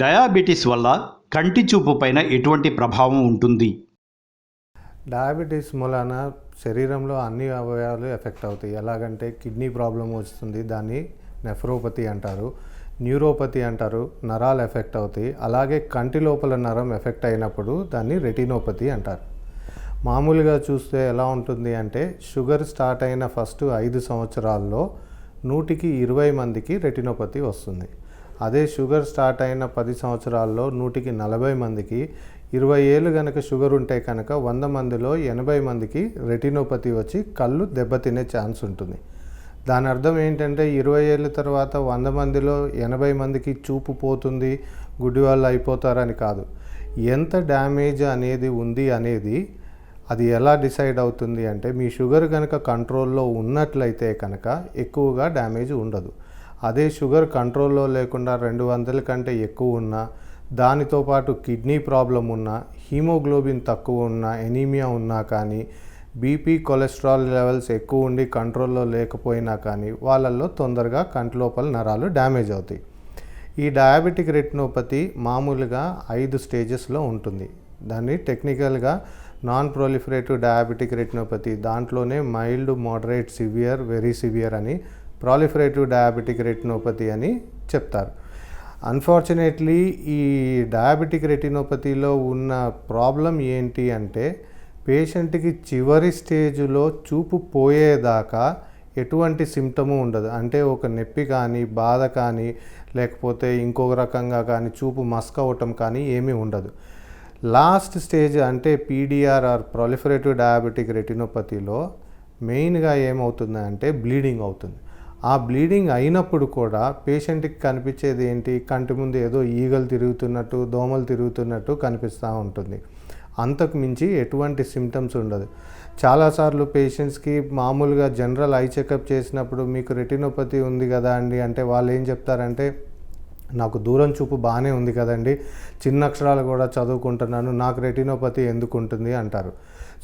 Diabetes వల్ల కంటి చూపు పైన ఎటువంటి ప్రభావం ఉంటుంది? డయాబెటీస్ మూలాన శరీరంలో అన్ని అవయవాలు ఎఫెక్ట్ అవుతాయి. ఎలాగంటే కిడ్నీ ప్రాబ్లం వస్తుంది దాన్ని నెఫ్రోపతి అంటారు న్యూరోపతి అంటారు నరాలు ఎఫెక్ట్ అవుతాయి. అలాగే కంటి లోపల నరం ఎఫెక్ట్ అయినప్పుడు దాన్ని రెటినోపతి అంటారు. మామూలుగా చూస్తే ఎలా ఉంటుంది అంటే షుగర్ స్టార్ట్ అయిన ఫస్ట్ ఐదు సంవత్సరాల్లో నూటికి ఇరవై మందికి రెటినోపతి వస్తుంది. అదే షుగర్ స్టార్ట్ అయిన పది సంవత్సరాల్లో నూటికి నలభై మందికి ఇరవై ఏళ్ళు కనుక షుగర్ ఉంటే కనుక వంద మందిలో ఎనభై మందికి రెటినోపతి వచ్చి కళ్ళు దెబ్బతినే ఛాన్స్ ఉంటుంది. దాని అర్థం ఏంటంటే ఇరవై ఏళ్ళ తర్వాత వంద మందిలో ఎనభై మందికి చూపు పోతుంది గుడ్డి వాళ్ళు అయిపోతారని కాదు. ఎంత డ్యామేజ్ అనేది ఉంది అనేది అది ఎలా డిసైడ్ అవుతుంది అంటే మీ షుగర్ కనుక కంట్రోల్లో ఉన్నట్లయితే కనుక ఎక్కువగా డ్యామేజ్ ఉండదు. అదే షుగర్ కంట్రోల్లో లేకుండా రెండు వందల కంటే ఎక్కువ ఉన్నా దానితో పాటు కిడ్నీ ప్రాబ్లం ఉన్నా హీమోగ్లోబిన్ తక్కువ ఉన్నా ఎనీమియా ఉన్నా కానీ బీపీ కొలెస్ట్రాల్ లెవెల్స్ ఎక్కువ ఉండి కంట్రోల్లో లేకపోయినా కానీ వాళ్ళల్లో తొందరగా కంటి లోపల నరాలు డ్యామేజ్ అవుతాయి. ఈ డయాబెటిక్ రెటినోపతి మామూలుగా ఐదు స్టేజెస్లో ఉంటుంది. దాన్ని టెక్నికల్గా నాన్ ప్రొలిఫరేటివ్ డయాబెటిక్ రెటినోపతి దాంట్లోనే mild moderate severe very severe అని ప్రాలిఫరేటివ్ డయాబెటిక్ రెటినోపతి అని చెప్తారు. అన్ఫార్చునేట్లీ ఈ డయాబెటిక్ రెటినోపతిలో ఉన్న ప్రాబ్లం ఏంటి అంటే పేషెంట్కి చివరి స్టేజ్లో చూపు పోయేదాకా ఎటువంటి సిమ్టము ఉండదు. అంటే ఒక నొప్పి కానీ బాధ కానీ లేకపోతే ఇంకొక రకంగా కానీ చూపు మస్క్ అవ్వటం కానీ ఏమీ ఉండదు. లాస్ట్ స్టేజ్ అంటే పీడిఆర్ ఆర్ ప్రొలిఫరేటివ్ డయాబెటిక్ రెటినోపతిలో మెయిన్గా ఏమవుతుంది అంటే బ్లీడింగ్ అవుతుంది. ఆ బ్లీడింగ్ అయినప్పుడు కూడా పేషెంట్కి కనిపించేది ఏంటి? కంటి ముందు ఏదో ఈగలు తిరుగుతున్నట్టు దోమలు తిరుగుతున్నట్టు కనిపిస్తూ ఉంటుంది. అంతకు మించి ఎటువంటి సిమ్టమ్స్ ఉండదు. చాలాసార్లు పేషెంట్స్కి మామూలుగా జనరల్ ఐ చెకప్ చేసినప్పుడు మీకు రెటినోపతి ఉంది కదా అండి? అంటే వాళ్ళు ఏం చెప్తారంటే నాకు దూరం చూపు బాగానే ఉంది కదండి. చిన్న అక్షరాలు కూడా చదువుకుంటున్నాను. నాకు రెటినోపతి ఎందుకు ఉంటుంది అంటారు.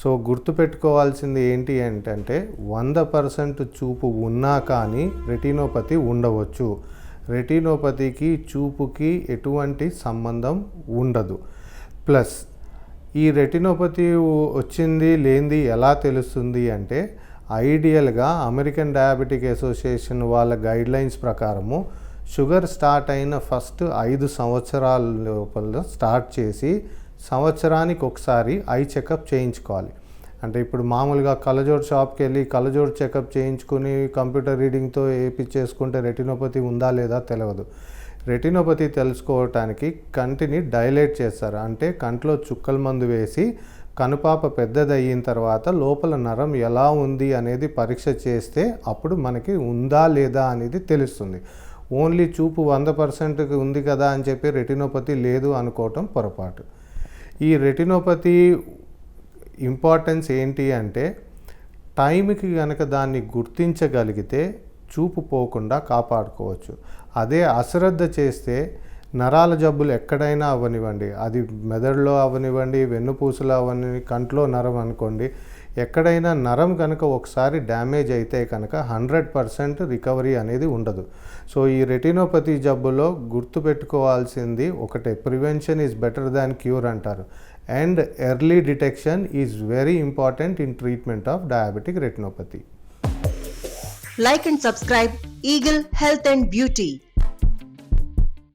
సో గుర్తుపెట్టుకోవాల్సింది ఏంటి ఏంటంటే వంద పర్సెంట్ చూపు ఉన్నా కానీ రెటినోపతి ఉండవచ్చు. రెటినోపతికి చూపుకి ఎటువంటి సంబంధం ఉండదు. ప్లస్ ఈ రెటినోపతి వచ్చింది లేనిది ఎలా తెలుస్తుంది అంటే ఐడియల్గా అమెరికన్ డయాబెటిక్ అసోసియేషన్ వాళ్ళ గైడ్లైన్స్ ప్రకారము షుగర్ స్టార్ట్ అయిన ఫస్ట్ ఐదు సంవత్సరాల లోపల స్టార్ట్ చేసి సంవత్సరానికి ఒకసారి ఐ చెకప్ చేయించుకోవాలి. అంటే ఇప్పుడు మామూలుగా కలజోడు షాప్కి వెళ్ళి కళ్ళజోడు చెకప్ చేయించుకుని కంప్యూటర్ రీడింగ్తో వేయించేసుకుంటే రెటినోపతి ఉందా లేదా తెలియదు రెటినోపతి తెలుసుకోవటానికి కంటిని డైలేట్ చేస్తారు. అంటే కంట్లో చుక్కల మందు వేసి కనుపాప పెద్దది తర్వాత లోపల నరం ఎలా ఉంది అనేది పరీక్ష చేస్తే అప్పుడు మనకి ఉందా లేదా అనేది తెలుస్తుంది. ఓన్లీ చూపు వంద పర్సెంట్కి ఉంది కదా అని చెప్పి రెటినోపతి లేదు అనుకోవటం పొరపాటు. ఈ రెటినోపతి ఇంపార్టెన్స్ ఏంటి అంటే టైంకి కనుక దాన్ని గుర్తించగలిగితే చూపు పోకుండా కాపాడుకోవచ్చు. అదే అశ్రద్ధ చేస్తే నరాల జబ్బులు ఎక్కడైనా అవ్వనివ్వండి అది మెదడులో అవ్వనివ్వండి వెన్నుపూసలో అవని కంట్లో నరం అనుకోండి ఎక్కడైనా నరం కనుక ఒకసారి డ్యామేజ్ అయితే కనుక హండ్రెడ్ పర్సెంట్ రికవరీ అనేది ఉండదు. సో ఈ రెటినోపతి జబ్బులో గుర్తుపెట్టుకోవాల్సింది ఒకటే prevention is better than cure అంటారు. And early detection is very important in treatment of diabetic retinopathy. Like and subscribe Eagle Health and Beauty.